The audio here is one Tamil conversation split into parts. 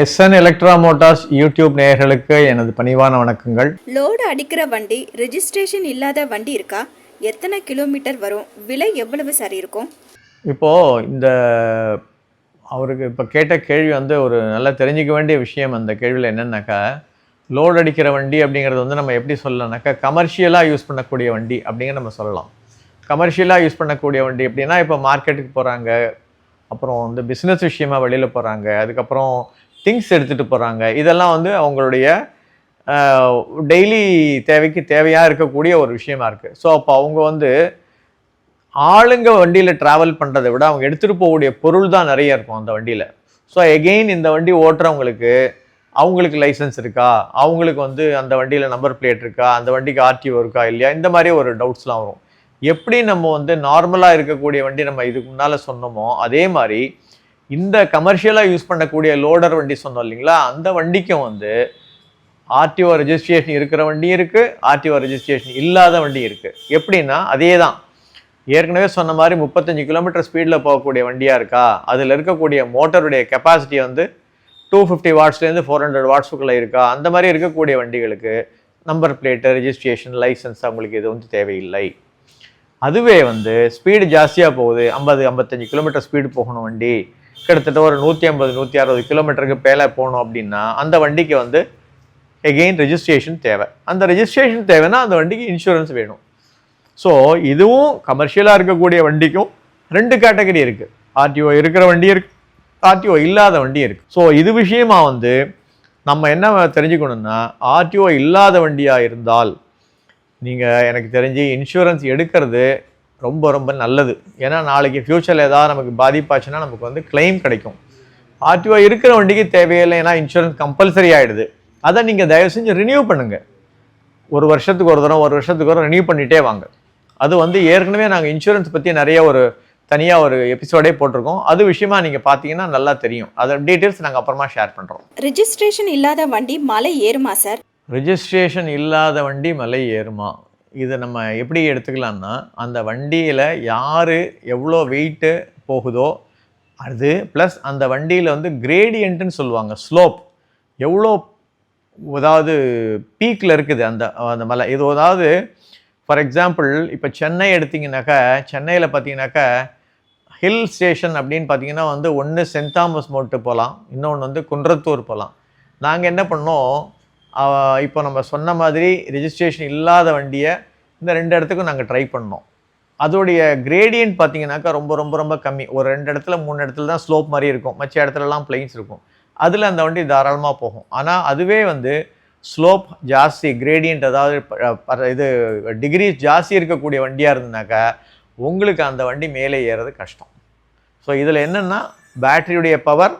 எஸ்என் எலக்ட்ரா மோட்டார்ஸ் யூடியூப் நேயர்களுக்கு எனது பணிவான வணக்கங்கள். லோடு அடிக்கிற வண்டி ரெஜிஸ்ட்ரேஷன் இல்லாத வண்டி இருக்கா? எத்தனை கிலோமீட்டர் வரும்? விலை எவ்வளவு சார் இருக்கும்? இப்போது இந்த அவருக்கு இப்போ கேட்ட கேள்வி வந்து ஒரு நல்லா தெரிஞ்சிக்க வேண்டிய விஷயம் அந்த கேள்வியில் என்னென்னாக்கா லோடு அடிக்கிற வண்டி அப்படிங்கிறது வந்து நம்ம எப்படி சொல்லலாம்னாக்கா கமர்ஷியலாக யூஸ் பண்ணக்கூடிய வண்டி அப்படிங்கிற நம்ம சொல்லலாம். கமர்ஷியலாக யூஸ் பண்ணக்கூடிய வண்டி எப்படின்னா இப்போ மார்க்கெட்டுக்கு போகிறாங்க அப்புறம் வந்து பிஸ்னஸ் விஷயமா வெளியில் போகிறாங்க அதுக்கப்புறம் திங்ஸ் எடுத்துகிட்டு போகிறாங்க இதெல்லாம் வந்து அவங்களுடைய டெய்லி தேவைக்கு தேவையாக இருக்கக்கூடிய ஒரு விஷயமா இருக்குது ஸோ அப்போ அவங்க வந்து ஆளுங்க வண்டியில் ட்ராவல் பண்ணுறதை விட அவங்க எடுத்துகிட்டு போகக்கூடிய பொருள் தான் நிறைய இருக்கும் அந்த வண்டியில். ஸோ எகெயின் இந்த வண்டி ஓட்டுறவங்களுக்கு அவங்களுக்கு லைசன்ஸ் இருக்கா? அவங்களுக்கு வந்து அந்த வண்டியில் நம்பர் பிளேட் இருக்கா? அந்த வண்டிக்கு ஆர்டிஓ இருக்கா? இல்லையா? இந்த மாதிரி ஒரு டவுட்ஸ்லாம் வரும். எப்படி நம்ம வந்து நார்மலாக இருக்கக்கூடிய வண்டி நம்ம இதுக்கு முன்னால் சொன்னோமோ அதே மாதிரி இந்த கமர்ஷியலாக யூஸ் பண்ணக்கூடிய லோடர் வண்டி சொன்னோம் இல்லைங்களா? அந்த வண்டிக்கும் வந்து ஆர்டிஓ ரெஜிஸ்ட்ரேஷன் இருக்கிற வண்டியும் இருக்குது ஆர்டிஓ ரெஜிஸ்ட்ரேஷன் இல்லாத வண்டி இருக்குது எப்படின்னா அதே தான் ஏற்கனவே சொன்ன மாதிரி முப்பத்தஞ்சு கிலோமீட்டர் ஸ்பீடில் போகக்கூடிய வண்டியாக இருக்கா? அதில் இருக்கக்கூடிய மோட்டருடைய கெப்பாசிட்டி வந்து டூ ஃபிஃப்டி வாட்ஸ்லேருந்து ஃபோர் ஹண்ட்ரட் வாட்ஸுக்குள்ளே இருக்கா? அந்த மாதிரி இருக்கக்கூடிய வண்டிகளுக்கு நம்பர் பிளேட்டு ரிஜிஸ்ட்ரேஷன் லைசன்ஸ் அவங்களுக்கு இது வந்து தேவையில்லை. அதுவே வந்து ஸ்பீடு ஜாஸ்தியாக போகுது. ஐம்பது ஐம்பத்தஞ்சு கிலோமீட்டர் ஸ்பீடு போகணும் வண்டி. கிட்டத்தட்ட ஒரு நூற்றி ஐம்பது நூற்றி அறுபது கிலோமீட்டருக்கு மேலே போகணும் அப்படின்னா அந்த வண்டிக்கு வந்து எகெயின் ரெஜிஸ்ட்ரேஷன் தேவை. அந்த ரெஜிஸ்ட்ரேஷன் தேவைன்னா அந்த வண்டிக்கு இன்சூரன்ஸ் வேணும். ஸோ இதுவும் கமர்ஷியலாக இருக்கக்கூடிய வண்டிக்கும் ரெண்டு கேட்டகரி இருக்குது ஆர்டிஓ இருக்கிற வண்டி இருக்கு ஆர்டிஓ இல்லாத வண்டி இருக்குது ஸோ இது விஷயமா வந்து நம்ம என்ன தெரிஞ்சுக்கணுன்னா ஆர்டிஓ இல்லாத வண்டியாக இருந்தால் நீங்கள் எனக்கு தெரிஞ்சு இன்சூரன்ஸ் எடுக்கிறது ரொம்ப ரொம்ப நல்லது. ஏன்னா நாளைக்கு ஃப்யூச்சரில் ஏதாவது நமக்கு பாதிப்பாச்சுன்னா நமக்கு வந்து claim கிடைக்கும். ஆர்டிஓ இருக்கிற வண்டிக்கு தேவையில்லை ஏன்னா இன்சூரன்ஸ் கம்பல்சரி ஆகிடுது அதை நீங்கள் தயவு செஞ்சு ரினியூ பண்ணுங்கள் ஒரு வருஷத்துக்கு ஒரு தடவை ஒரு வருஷத்துக்கு ஒரு ரினியூ பண்ணிகிட்டே வாங்க. அது வந்து ஏற்கனவே நாங்கள் இன்சூரன்ஸ் பற்றி நிறைய ஒரு தனியாக ஒரு எபிசோடே போட்டிருக்கோம். அது விஷயமா நீங்கள் பார்த்தீங்கன்னா நல்லா தெரியும். அதோட டீட்டெயில்ஸ் நாங்கள் அப்புறமா ஷேர் பண்ணுறோம் ரெஜிஸ்ட்ரேஷன் இல்லாத வண்டி மலை ஏறுமா சார் ரிஜிஸ்ட்ரேஷன் இல்லாத வண்டி மலை ஏறுமா? இதை நம்ம எப்படி எடுத்துக்கலாம்னா அந்த வண்டியில் யார் எவ்வளோ வெயிட்டு போகுதோ அது ப்ளஸ் அந்த வண்டியில் வந்து கிரேடியன்ட்டுன்னு சொல்லுவாங்க ஸ்லோப் எவ்வளோ அதாவது பீக்கில் இருக்குது அந்த அந்த மலை. இது அதாவது ஃபார் எக்ஸாம்பிள் இப்போ சென்னை எடுத்திங்கனாக்கா சென்னையில் பார்த்தீங்கன்னாக்கா ஹில் ஸ்டேஷன் அப்படின்னு பார்த்தீங்கன்னா வந்து ஒன்று சென்ட் தாமஸ் மோட்டு போகலாம் இன்னொன்று வந்து குன்றத்தூர் போகலாம் நாங்கள் என்ன பண்ணோம் இப்போ நம்ம சொன்ன மாதிரி ரிஜிஸ்ட்ரேஷன் இல்லாத வண்டியை இந்த ரெண்டு இடத்துக்கும் நாங்கள் ட்ரை பண்ணோம். அதோடைய கிரேடியன்ட் பார்த்தீங்கன்னாக்கா ரொம்ப ரொம்ப ரொம்ப கம்மி. ஒரு ரெண்டு இடத்துல மூணு இடத்துல தான் ஸ்லோப் மாதிரி இருக்கும். மற்ற இடத்துலலாம் பிளைன்ஸ் இருக்கும். அதில் அந்த வண்டி தாராளமாக போகும். ஆனால் அதுவே வந்து ஸ்லோப் ஜாஸ்தி கிரேடியன்ட் அதாவது இது டிகிரி ஜாஸ்தி இருக்கக்கூடிய வண்டியாக இருந்ததுனாக்கா உங்களுக்கு அந்த வண்டி மேலே ஏறது கஷ்டம். ஸோ இதில் என்னென்னா பேட்டரியுடைய பவர்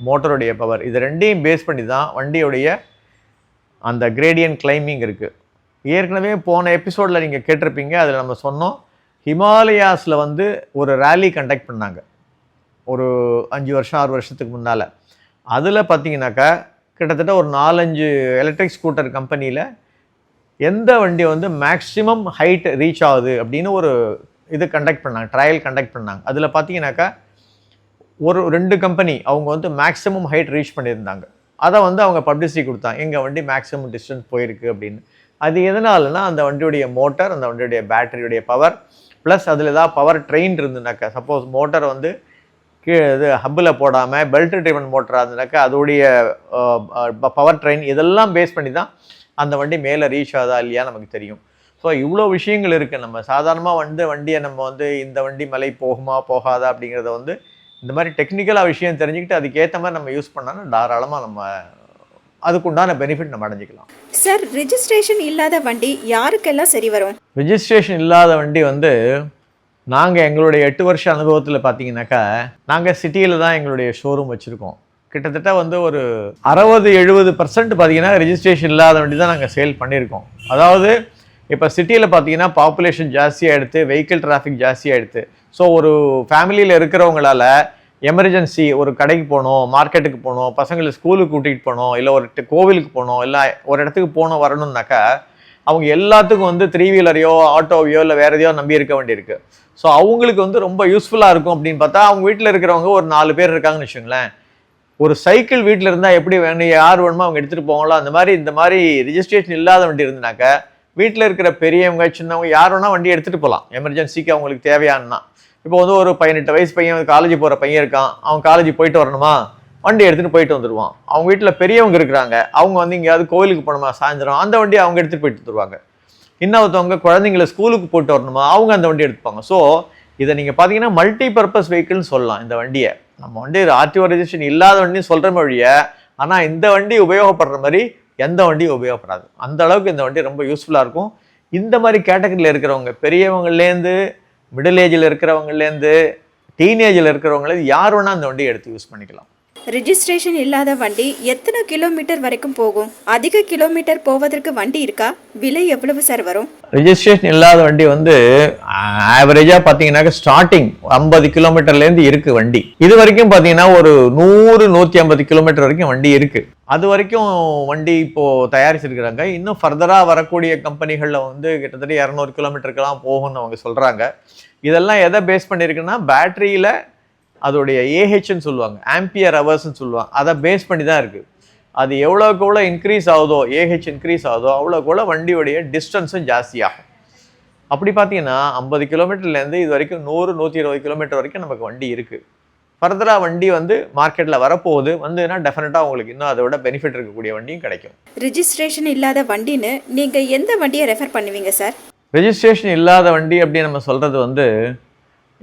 மோட்டருடைய பவர் இது ரெண்டையும் பேஸ் பண்ணி தான் வண்டியுடைய அந்த கிரேடியன் கிளைம்பிங் இருக்குது ஏற்கனவே போன எபிசோடில் நீங்கள் கேட்டிருப்பீங்க அதில் நம்ம சொன்னோம் ஹிமாலயாஸில் வந்து ஒரு ரேலி கண்டக்ட் பண்ணாங்க. ஒரு அஞ்சு வருஷம் ஆறு வருஷத்துக்கு முன்னால். அதில் பார்த்தீங்கன்னாக்கா கிட்டத்தட்ட ஒரு நாலஞ்சு எலக்ட்ரிக் ஸ்கூட்டர் கம்பெனியில் எந்த வண்டி வந்து மேக்ஸிமம் ஹைட் ரீச் ஆகுது அப்படின்னு ஒரு இது கண்டக்ட் பண்ணாங்க ட்ரையல் கண்டக்ட் பண்ணாங்க. அதில் பார்த்தீங்கன்னாக்கா ஒரு ரெண்டு கம்பெனி அவங்க வந்து மேக்ஸிமம் ஹைட் ரீச் பண்ணியிருந்தாங்க. அதை வந்து அவங்க பப்ளிசிட்டி கொடுத்தாங்க. எங்கள் வண்டி மேக்ஸிமம் டிஸ்டன்ஸ் போயிருக்கு அப்படின்னு. அது எதனாலனா அந்த வண்டியுடைய மோட்டார் அந்த வண்டியுடைய பேட்டரியுடைய பவர் ப்ளஸ் அதில் ஏதாவது பவர் ட்ரெயின் இருந்துனாக்கா சப்போஸ் மோட்டர் வந்து கீழே இது ஹப்பில் போடாமல் பெல்ட் ட்ரிவன் மோட்டராக இருந்துனாக்கா அதோடைய பவர் ட்ரெயின் இதெல்லாம் பேஸ் பண்ணி தான் அந்த வண்டி மேலே ரீச் ஆகுதா இல்லையா நமக்கு தெரியும். ஸோ இவ்வளோ விஷயங்கள் இருக்குது நம்ம சாதாரணமாக வந்து வண்டியை நம்ம வந்து இந்த வண்டி மலை போகுமா போகாதா அப்படிங்கிறத வந்து இந்த மாதிரி டெக்னிக்கலாக விஷயம் தெரிஞ்சுக்கிட்டு அதுக்கேற்ற மாதிரி நம்ம யூஸ் பண்ணாலும் தாராளமாக நம்ம அதுக்குண்டான பெனிஃபிட் நம்ம அடைஞ்சிக்கலாம். சார் ரெஜிஸ்ட்ரேஷன் இல்லாத வண்டி யாருக்கெல்லாம் சரி வரும்? ரிஜிஸ்ட்ரேஷன் இல்லாத வண்டி வந்து நாங்கள் எங்களுடைய எட்டு வருஷ அனுபவத்தில் பார்த்தீங்கன்னாக்கா நாங்கள் சிட்டியில் தான் எங்களுடைய ஷோரூம் வச்சுருக்கோம். கிட்டத்தட்ட வந்து ஒரு அறுபது எழுபது பர்சன்ட் பார்த்தீங்கன்னா ரிஜிஸ்ட்ரேஷன் இல்லாத வண்டி தான் நாங்கள் சேல் பண்ணியிருக்கோம். அதாவது இப்போ சிட்டியில் பார்த்தீங்கன்னா பாப்புலேஷன் ஜாஸ்தியாகிடுது வெஹிக்கிள் டிராஃபிக் ஜாஸ்தியாகிடுது ஸோ ஒரு ஃபேமிலியில் இருக்கிறவங்களால எமர்ஜென்சி ஒரு கடைக்கு போகணும் மார்க்கெட்டுக்கு போகணும் பசங்களை ஸ்கூலுக்கு கூட்டிகிட்டு போகணும் இல்லை ஒரு கோவிலுக்கு போகணும் இல்லை ஒரு இடத்துக்கு போகணும் வரணும்னாக்கா அவங்க எல்லாத்துக்கும் வந்து த்ரீ வீலரையோ ஆட்டோவையோ இல்லை வேற எதையோ நம்பி இருக்க வேண்டியிருக்கு. ஸோ அவங்களுக்கு வந்து ரொம்ப யூஸ்ஃபுல்லாக இருக்கும் அப்படின்னு பார்த்தா அவங்க வீட்டில் இருக்கிறவங்க ஒரு நாலு பேர் இருக்காங்கன்னு வச்சுங்களேன் ஒரு சைக்கிள் வீட்டில் இருந்தால் எப்படி வேணும் யார் வேணுமோ அவங்க எடுத்துகிட்டு போவாங்களோ அந்த மாதிரி இந்த மாதிரி ரிஜிஸ்ட்ரேஷன் இல்லாத வண்டி இருந்தாக்க வீட்டில் இருக்கிற பெரியவங்க சின்னவங்க யார் வேணால் வண்டி எடுத்துகிட்டு போகலாம். எமர்ஜென்சிக்கு அவங்களுக்கு தேவையானா இப்போ வந்து ஒரு பதினெட்டு வயசு பையன் காலேஜ் போகிற பையன் இருக்கான். அவன் காலேஜ் போயிட்டு வரணுமா? வண்டி எடுத்துகிட்டு போயிட்டு வந்துடுவான் அவங்க வீட்டில் பெரியவங்க இருக்கிறாங்க. அவங்க வந்து எங்கேயாவது கோவிலுக்கு போகணுமா? சாயந்தரம் அந்த வண்டியை அவங்க எடுத்துகிட்டு போயிட்டு வந்துருவாங்க. இன்னொருத்தவங்க குழந்தைங்கள ஸ்கூலுக்கு போட்டு வரணுமா? அவங்க அந்த வண்டி எடுத்துப்பாங்க. ஸோ இதை நீங்கள் பார்த்தீங்கன்னா மல்டி பர்பஸ் வெஹிக்கிள்னு சொல்லலாம் இந்த வண்டியை. நம்ம வண்டி ஆர்டிஓ ரெஜிஸ்ட்ரேஷன் இல்லாத வண்டின்னு சொல்கிற மொழிய ஆனால் இந்த வண்டி உபயோகப்படுற மாதிரி எந்த வண்டியும் உபயோகப்படாது. அந்த அளவுக்கு இந்த வண்டி ரொம்ப யூஸ்ஃபுல்லாக இருக்கும். இந்த மாதிரி கேட்டகரியில் இருக்கிறவங்க பெரியவங்கள்லேருந்து மிடில் ஏஜில் இருக்கிறவங்கலேருந்து டீனேஜில் இருக்கிறவங்களே யார் வேணால் அந்த வண்டியை எடுத்து யூஸ் பண்ணிக்கலாம். ரிஜிஸ்ட்ரேஷன் இல்லாத வண்டி எத்தனை கிலோமீட்டர் வரைக்கும் போகும்? அதிக கிலோமீட்டர் போவதற்கு வண்டி இருக்கா? விலை எவ்வளவு சார் வரும்? ரிஜிஸ்ட்ரேஷன் இல்லாத வண்டி வந்து ஆவரேஜாக பார்த்தீங்கன்னாக்க ஸ்டார்டிங் ஐம்பது கிலோமீட்டர்லேருந்து இருக்கு வண்டி. இது வரைக்கும் பார்த்தீங்கன்னா ஒரு நூறு நூற்றி ஐம்பது கிலோமீட்டர் வரைக்கும் வண்டி இருக்கு. அது வரைக்கும் வண்டி இப்போது தயாரிச்சிருக்கிறாங்க. இன்னும் ஃபர்தராக வரக்கூடிய கம்பெனிகளில் வந்து கிட்டத்தட்ட இரநூறு கிலோமீட்டருக்கெல்லாம் போகும்னு அவங்க சொல்கிறாங்க இதெல்லாம் எதை பேஸ் பண்ணியிருக்குன்னா பேட்டரியில் அதோடைய ஏஹெச்னு சொல்லுவாங்க. ஆம்பியர் ஹவர்ஸ்னு சொல்லுவாங்க. அதை பேஸ் பண்ணி தான் இருக்குது அது எவ்வளோக்கு எவ்வளோ இன்க்ரீஸ் ஆகுதோ ஏஹெச் இன்க்ரீஸ் ஆகுதோ அவ்வளோக்கு எவ்வளோ வண்டியோடைய டிஸ்டன்ஸும் ஜாஸ்தியாகும். அப்படி பார்த்தீங்கன்னா ஐம்பது கிலோமீட்டர்லேருந்து இது வரைக்கும் நூறு நூற்றி இருபது கிலோமீட்டர் வரைக்கும் நமக்கு வண்டி இருக்குது ஃபர்தராக வண்டி வந்து மார்க்கெட்டில் வரப்போகுது. வந்துன்னா டெஃபினட்டாக உங்களுக்கு இன்னும் அதை விட பெனிஃபிட் இருக்கக்கூடிய வண்டியும் கிடைக்கும். ரிஜிஸ்ட்ரேஷன் இல்லாத வண்டின்னு நீங்க எந்த வண்டியை ரெஃபர் பண்ணுவீங்க சார் ரெஜிஸ்ட்ரேஷன் இல்லாத வண்டி அப்படின்னு நம்ம சொல்கிறது வந்து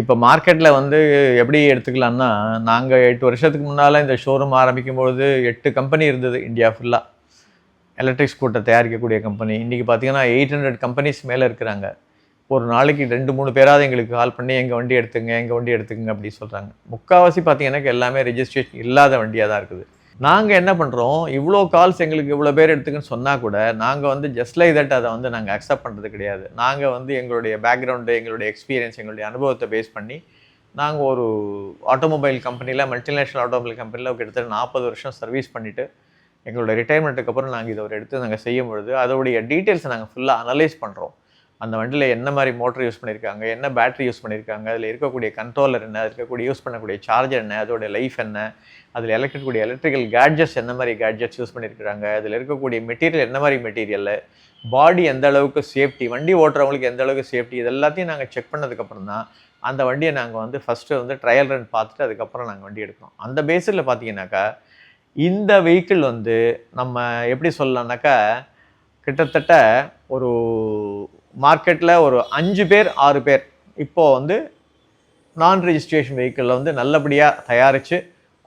இப்போ மார்க்கெட்டில் வந்து எப்படி எடுத்துக்கலாம்னா நாங்கள் எட்டு வருஷத்துக்கு முன்னால் இந்த ஷோரூம் ஆரம்பிக்கும் பொழுது எட்டு கம்பெனி இருந்தது இந்தியா ஃபுல்லாக எலக்ட்ரிக் ஸ்கூட்டர் தயாரிக்கக்கூடிய கம்பெனி இன்றைக்கி பார்த்தீங்கன்னா எயிட் ஹண்ட்ரட் கம்பெனிஸ் மேலே இருக்கிறாங்க. ஒரு நாளைக்கு ரெண்டு மூணு பேராவது எங்களுக்கு கால் பண்ணி எங்கள் வண்டி எடுத்துங்க எங்கள் வண்டி எடுத்துங்க அப்படி சொல்கிறாங்க முக்கால்வாசி பார்த்தீங்கன்னா எல்லாமே ரெஜிஸ்ட்ரேஷன் இல்லாத வண்டியாக தான் இருக்குது. நாங்கள் என்ன பண்ணுறோம் இவ்வளோ கால்ஸ் எங்களுக்கு இவ்வளோ பேர் எடுத்துக்குன்னு சொன்னால் கூட நாங்கள் வந்து ஜஸ்ட் லைக் தட் அதை வந்து நாங்கள் அக்செப்ட் பண்ணுறது கிடையாது. நாங்கள் வந்து எங்களுடைய பேக்ரவுண்டு எங்களுடைய எக்ஸ்பீரியன்ஸ் எங்களுடைய அனுபவத்தை பேஸ் பண்ணி நாங்கள் ஒரு ஆட்டோமொபைல் கம்பெனியில் மல்டிநேஷ்னல் ஆட்டோமொபைல் கம்பெனியில் கிட்டத்தட்ட நாற்பது வருஷம் சர்வீஸ் பண்ணிவிட்டு எங்களோட ரிட்டையர்மெண்ட்டுக்கு அப்புறம் நாங்கள் இதை ஒரு எடுத்து நாங்கள் செய்யும் பொழுது அதோடைய டீட்டெயில்ஸை நாங்கள் ஃபுல்லாக அனலைஸ் பண்ணுறோம் அந்த வண்டியில் என்ன மாதிரி மோட்டர் யூஸ் பண்ணியிருக்காங்க என்ன பேட்டரி யூஸ் பண்ணியிருக்காங்க அதில் இருக்கக்கூடிய கண்ட்ரோலர் என்ன அதில் இருக்கக்கூடிய யூஸ் பண்ணக்கூடிய சார்ஜர் என்ன அதோடைய லைஃப் என்ன அதில் எலக்ட்ரிக்கூடிய எலக்ட்ரிக்கல் கேட்ஜெட்ஸ் என்ன மாதிரி கேட்ஜெட்ஸ் யூஸ் பண்ணியிருக்காங்க அதில் இருக்கக்கூடிய மெட்டீரியல் என்ன மாதிரி மெட்டீரியல் பாடி எந்த அளவுக்கு சேஃப்டி வண்டி ஓட்டுறவங்களுக்கு எந்த அளவுக்கு சேஃப்டி இது எல்லாத்தையும் நாங்கள் செக் பண்ணதுக்கப்புறம் தான் அந்த வண்டியை நாங்கள் வந்து ஃபஸ்ட்டு வந்து ட்ரையல் ரன் பார்த்துட்டு அதுக்கப்புறம் நாங்கள் வண்டி எடுக்கிறோம். அந்த பேஸில் பார்த்தீங்கன்னாக்கா இந்த வெஹிக்கிள் வந்து நம்ம எப்படி சொல்லலாம்னாக்கா கிட்டத்தட்ட ஒரு மார்க்கெட்டில் ஒரு அஞ்சு பேர் ஆறு பேர். இப்போது வந்து நான் ரெஜிஸ்ட்ரேஷன் வெஹிக்கிளில் வந்து நல்லபடியாக தயாரித்து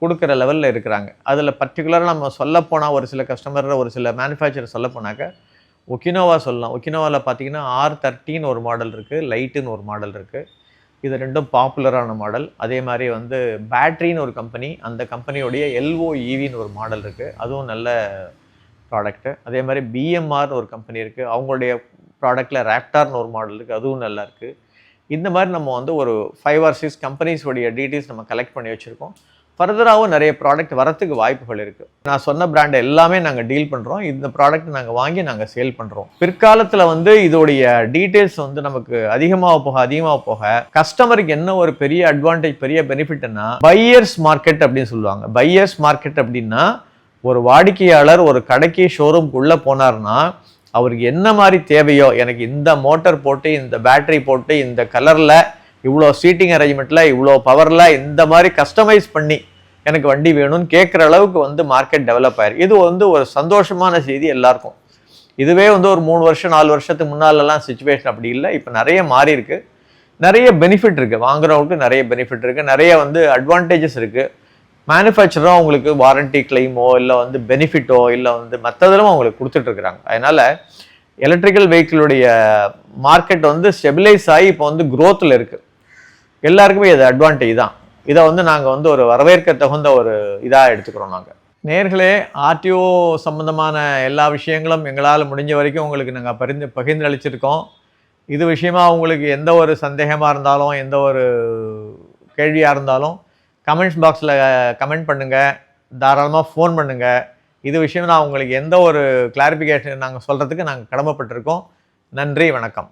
கொடுக்குற லெவலில் இருக்கிறாங்க. அதில் பர்டிகுலராக நம்ம சொல்லப்போனால் ஒரு சில கஸ்டமர் ஒரு சில மேனுஃபேக்சர் சொல்லப்போனாக்க ஒக்கினோவா சொல்லலாம். ஒக்கினோவாவில் பார்த்தீங்கன்னா ஆர் தேர்ட்டின்னு ஒரு மாடல் இருக்குது லைட்டுன்னு ஒரு மாடல் இருக்குது இது ரெண்டும் பாப்புலரான மாடல் அதே மாதிரி வந்து பேட்ரின்னு ஒரு கம்பெனி அந்த கம்பெனியோடைய எல்ஓ ஈவின்னு ஒரு மாடல் இருக்குது அதுவும் நல்ல ப்ராடக்ட்டு அதே மாதிரி பிஎம்ஆர்னு ஒரு கம்பெனி இருக்குது அவங்களுடைய ப்ராடக்ட்டில் ரேப்டார்னு ஒரு மாடல் இருக்குது அதுவும் நல்லாயிருக்கு இந்த மாதிரி நம்ம வந்து ஒரு ஃபைவ் ஆர் சிக்ஸ் கம்பெனிஸோடைய டீட்டெயில்ஸ் நம்ம கலெக்ட் பண்ணி வச்சுருக்கோம். ஃபர்தராகவும் நிறைய ப்ராடக்ட் வரத்துக்கு வாய்ப்புகள் இருக்குது நான் சொன்ன பிராண்ட் எல்லாமே நாங்கள் டீல் பண்ணுறோம் இந்த ப்ராடக்ட் நாங்கள் வாங்கி நாங்கள் சேல் பண்ணுறோம் பிற்காலத்தில் வந்து இதோடைய டீட்டெயில்ஸ் வந்து நமக்கு அதிகமாக போக அதிகமாக போக கஸ்டமருக்கு என்ன ஒரு பெரிய அட்வான்டேஜ் பெரிய பெனிஃபிட்னா பையர்ஸ் மார்க்கெட் அப்படின்னு சொல்லுவாங்க. பையர்ஸ் மார்க்கெட் அப்படின்னா ஒரு வாடிக்கையாளர் ஒரு கடைக்கு ஷோரூம்க்குள்ளே போனார்னா அவருக்கு என்ன மாதிரி தேவையோ எனக்கு இந்த மோட்டர் போட்டு இந்த பேட்டரி போட்டு இந்த கலரில் இவ்வளோ சீட்டிங் அரேஞ்ச்மெண்ட்டில் இவ்வளோ பவரில் இந்த மாதிரி கஸ்டமைஸ் பண்ணி எனக்கு வண்டி வேணும்னு கேட்குற அளவுக்கு வந்து மார்க்கெட் டெவலப் ஆயிருக்கு. இது வந்து ஒரு சந்தோஷமான செய்தி எல்லாருக்கும். இதுவே வந்து ஒரு மூணு வருஷம் நாலு வருஷத்துக்கு முன்னாலெல்லாம் சுச்சுவேஷன் அப்படி இல்லை. இப்போ நிறைய மாறி இருக்குது நிறைய பெனிஃபிட் இருக்குது வாங்குறவங்களுக்கு நிறைய பெனிஃபிட் இருக்குது நிறைய வந்து அட்வான்டேஜஸ் இருக்குது மேனுஃபேக்சராக அவங்களுக்கு வாரண்டி கிளைமோ இல்லை வந்து பெனிஃபிட்டோ இல்லை வந்து மற்றதெல்லாம் அவங்களுக்கு கொடுத்துட்ருக்குறாங்க அதனால் எலக்ட்ரிக்கல் வெஹிக்கிளுடைய மார்க்கெட் வந்து ஸ்டெபிலைஸ் ஆகி இப்போ வந்து க்ரோத்தில் இருக்குது எல்லாருக்குமே இது அட்வான்டேஜ் தான். இதை வந்து நாங்கள் வந்து ஒரு வரவேற்க தகுந்த ஒரு இதாக எடுத்துக்கிறோம் நாங்கள் நேர்களே ஆர்டிஓ சம்மந்தமான எல்லா விஷயங்களும் எங்களால் முடிஞ்ச வரைக்கும் உங்களுக்கு நாங்கள் பரிந்து பகிர்ந்து அளிச்சிருக்கோம் இது விஷயமா உங்களுக்கு எந்த ஒரு சந்தேகமாக இருந்தாலும் எந்த ஒரு கேள்வியாக இருந்தாலும் கமெண்ட்ஸ் பாக்ஸில் கமெண்ட் பண்ணுங்கள் தாராளமாக ஃபோன் பண்ணுங்கள் இது விஷயம் நான் உங்களுக்கு எந்த ஒரு கிளாரிஃபிகேஷன் நாங்கள் சொல்கிறதுக்கு நாங்கள் கடமைப்பட்டிருக்கோம். நன்றி வணக்கம்.